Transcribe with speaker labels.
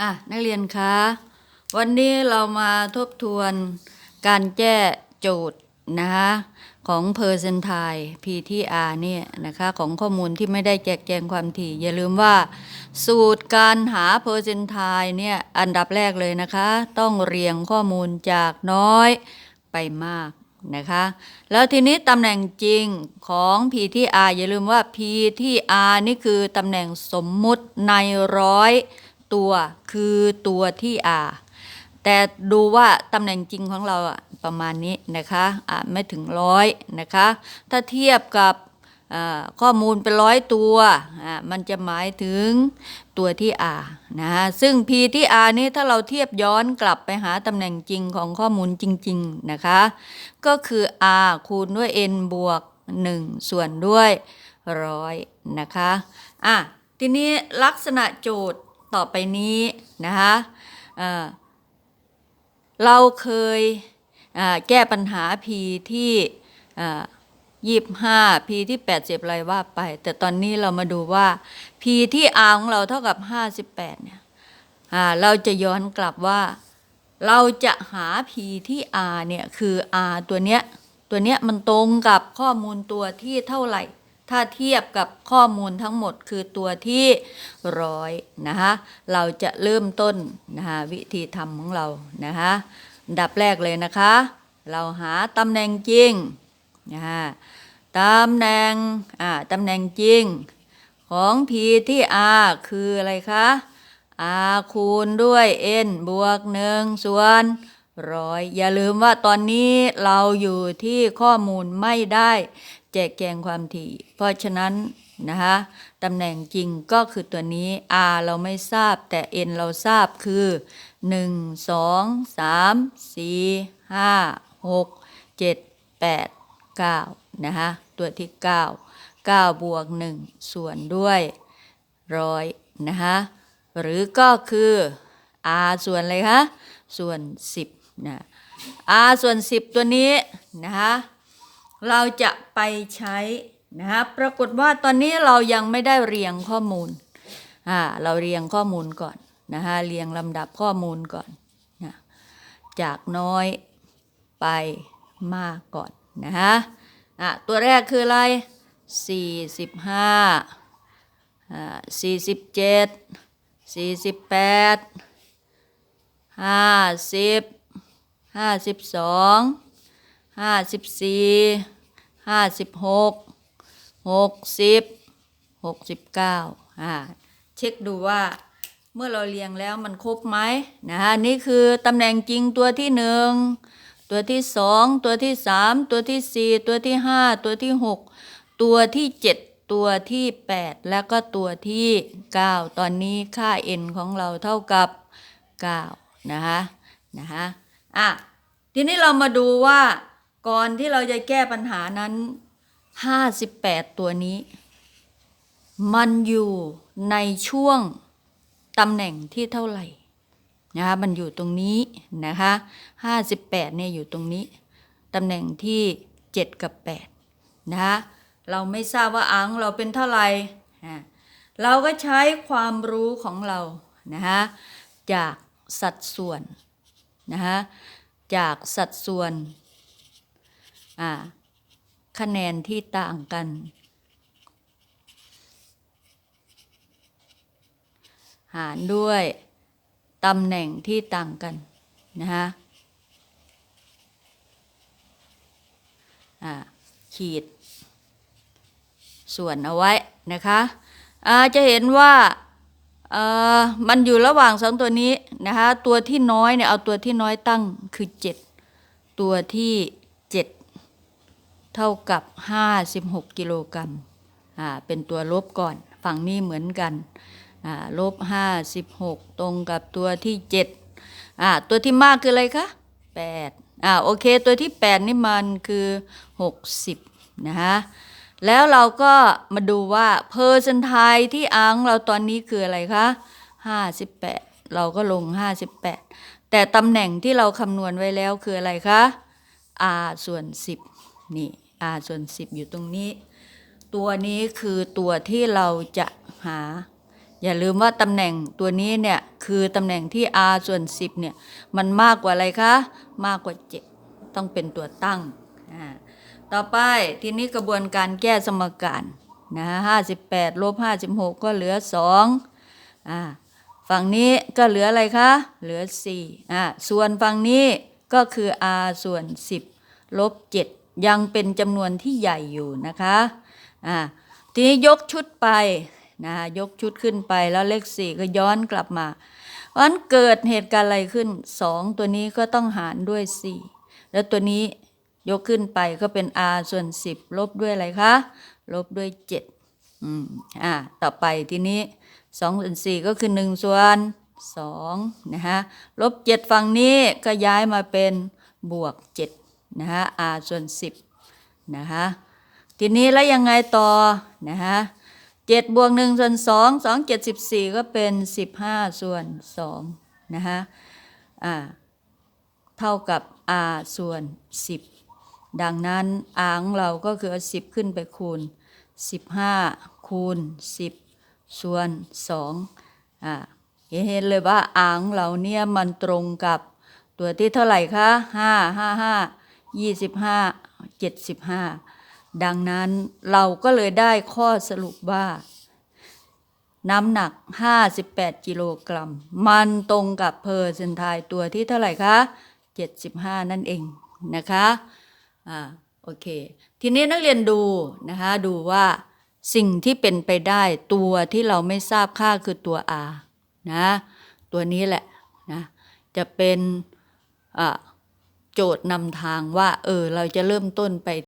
Speaker 1: อะนักเรียนคะวันนี้เรามาทบทวนการแก้โจทย์นะคะของ percentile PTR เนี่ยนะคะของข้อมูลที่ไม่ได้แจกแจงความถี่ อย่าลืมว่า สูตรการหา percentile เนี่ยอันดับแรกเลยนะคะ ต้องเรียงข้อมูลจากน้อยไปมากนะคะแล้วทีนี้ตำแหน่งจริงของ PTR อย่าลืมว่า PTR นี่คือตำแหน่งสมมุติในร้อย ตัวคือตัวที่ R แต่ดูว่าตำแหน่งจริงของเราอะประมาณนี้นะคะอะไม่ถึงร้อยนะคะ ถ้าเทียบกับข้อมูลเป็นร้อยตัว มันจะหมายถึงตัวที่ R นะฮะ ซึ่ง P ที่ R นี่ถ้าเราเทียบย้อนกลับไปหาตำแหน่งจริงของข้อมูลจริง ๆ นะคะ ก็คือ R คูณด้วย n บวก 1 ส่วนด้วยร้อยนะคะ อะ ทีนี้ลักษณะโจทย์ ต่อไปนี้นะคะเราเคยแก้ปัญหา P ที่ยี่ห้า P ที่แปดสิบอะไรว่าไป แต่ตอนนี้เรามาดูว่า P ที่ R ของเราเท่ากับห้าสิบแปดเนี่ยเราจะย้อนกลับว่า เราจะหา P ที่ R เนี่ยคือ R ตัวเนี้ยตัวเนี้ยมันตรงกับข้อมูลตัวที่เท่าไหร่ ถ้าเทียบกับข้อมูลทั้งหมดคือตัวที่ร้อยนะคะเราจะเริ่มต้นนะคะวิธีทำของเรานะคะดับแรกเลยนะคะ เราหาตำแหน่งจริงนะคะตำแหน่งอ่าตำแหน่งจริง ของ P ที่ R คืออะไรคะ R คูณด้วย n บวกหนึ่งส่วนร้อยอย่าลืมว่าตอนนี้เราอยู่ที่ข้อมูลไม่ได้ แจกแจงความถี่ เพราะฉะนั้นนะคะตำแหน่งจริงก็คือตัวนี้ R เราไม่ทราบแต่ n เราทราบคือ 1 2 3 4 5 6 7 8 9นะคะตัวที่ 9 9 บวก 1 ส่วนด้วยร้อยนะคะหรือก็คือ r ส่วนอะไรคะ ส่วน 10นะ r ส่วน 10 ตัวนี้นะคะ เราจะไปใช้นะคะปรากฏว่าตอนนี้เรายังไม่ได้เรียงข้อมูลอ่าเราเรียงข้อมูลก่อนนะคะเรียงลำดับข้อมูลก่อนนะจากน้อยไปมากก่อนนะคะอะตัวแรกคืออะไร 45อ่า47สี่สิบแปด ห้าสิบสี่ห้าสิบหกหกสิบหกสิบเก้าอ่าเช็คดูว่าเมื่อเราเรียงแล้วมันครบไหมนะฮะนี่คือตำแหน่งจริงตัวที่หนึ่งตัวที่สองตัวที่สามตัวที่สี่ตัวที่ห้าตัวที่หกตัวที่เจ็ดตัวที่8แล้วก็ตัวที่9ตอนนี้ค่า n ของเราเท่ากับ9นะคะนะคะอะทีนี้เรามาดูว่า ก่อนที่เราจะแก้ปัญหานั้น 58 ตัวนี้ มันอยู่ในช่วงตำแหน่งที่เท่าไหร่นะคะมันอยู่ตรงนี้นะคะ58เนี่ยอยู่ตรงนี้ตำแหน่งที่ 7 กับ8นะคะเราไม่ทราบว่าอังเราเป็นเท่าไหร่อะเราก็ใช้ความรู้ของเรานะคะจากสัดส่วนนะคะจากสัดส่วน คะแนนที่ต่างกัน หารด้วยตำแหน่งที่ต่างกันนะคะขีด ส่วนเอาไว้นะคะจะเห็นว่ามันอยู่ระหว่างสองตัวนี้นะคะตัวที่น้อยเนี่ยเอาตัวที่น้อยตั้งคือ 7 ตัวที่ เท่ากับ 56 กิโลกรัมอ่าเป็นตัวลบก่อน ฝั่งนี้เหมือนกันอ่าลบ 56 ตรงกับตัวที่7อ่าตัวที่มากคืออะไรคะ 8อ่าโอเค ตัวที่ 8 นี่มันคือ 60 นะคะแล้วเราก็มาดูว่าเพอร์เซนไทที่อังเราตอนนี้คืออะไรคะ 58 เราก็ลง 58 แต่ตำแหน่งที่เราคำนวณไว้แล้วคืออะไรคะ r ส่วน 10 นี่ r ส่วน 10 อยู่ตรงนี้ ตัวนี้คือตัวที่เราจะหา อย่าลืมว่าตำแหน่งตัวนี้เนี่ยคือตำแหน่งที่ r ส่วน 10เนี่ยมันมากกว่าอะไรคะ มากกว่า 7 ต้องเป็นตัวตั้งอ่าต่อไปทีนี้กระบวนการแก้สมการนะ58ลบ56ก็เหลือ2อ่าฝั่งนี้ก็เหลืออะไรคะ เหลือ4อ่าส่วนฝั่งนี้ก็คือ r ส่วน10ลบ7 ยังเป็นจำนวนที่ใหญ่อยู่นะคะอ่าทีนี้ยกชุดไปนะยกชุดขึ้นไปแล้วเลข4ก็ย้อนกลับมาเพราะฉะนั้นเกิดเหตุการณ์อะไรขึ้น2ตัวนี้ก็ต้องหารด้วย4แล้วตัวนี้ยกขึ้นไปก็เป็น r ส่วน10ลบด้วยอะไรคะลบด้วย7อืมอ่าต่อไปทีนี้2ส่วน4ก็คือ1ส่วน2นะฮะลบ7ฝั่งนี้ก็ย้ายมาเป็นบวก7 นะฮะ r ส่วน 10 นะคะ ทีนี้แล้วยังไงต่อ นะฮะ7บวก1ส่วน2 2 7 14ก็เป็น15ส่วน2นะฮะอ่าเท่ากับ r ส่วน 10 ดังนั้น r ของเราก็คือ 10 ขึ้นไปคูณ 15 คูณ 10 ส่วน2อ่าเห็นเลยว่า r ของเราเนี่ยมันตรงกับตัวที่เท่าไหร่คะ 5 5 5 25 75 ดังนั้นเราก็เลยได้ข้อสรุปว่า น้ำหนัก 58 กิโลกรัม มันตรงกับเพอร์เซนทายตัวที่เท่าไหร่คะ 75 นั่นเองนะคะอ่าโอเค ทีนี้นักเรียนดูนะคะดูว่าสิ่งที่เป็นไปได้ตัวที่เราไม่ทราบค่าคือตัว r นะตัวนี้แหละนะจะเป็นอ่า โจทย์นำทางว่า เออ เราจะเริ่มต้นไป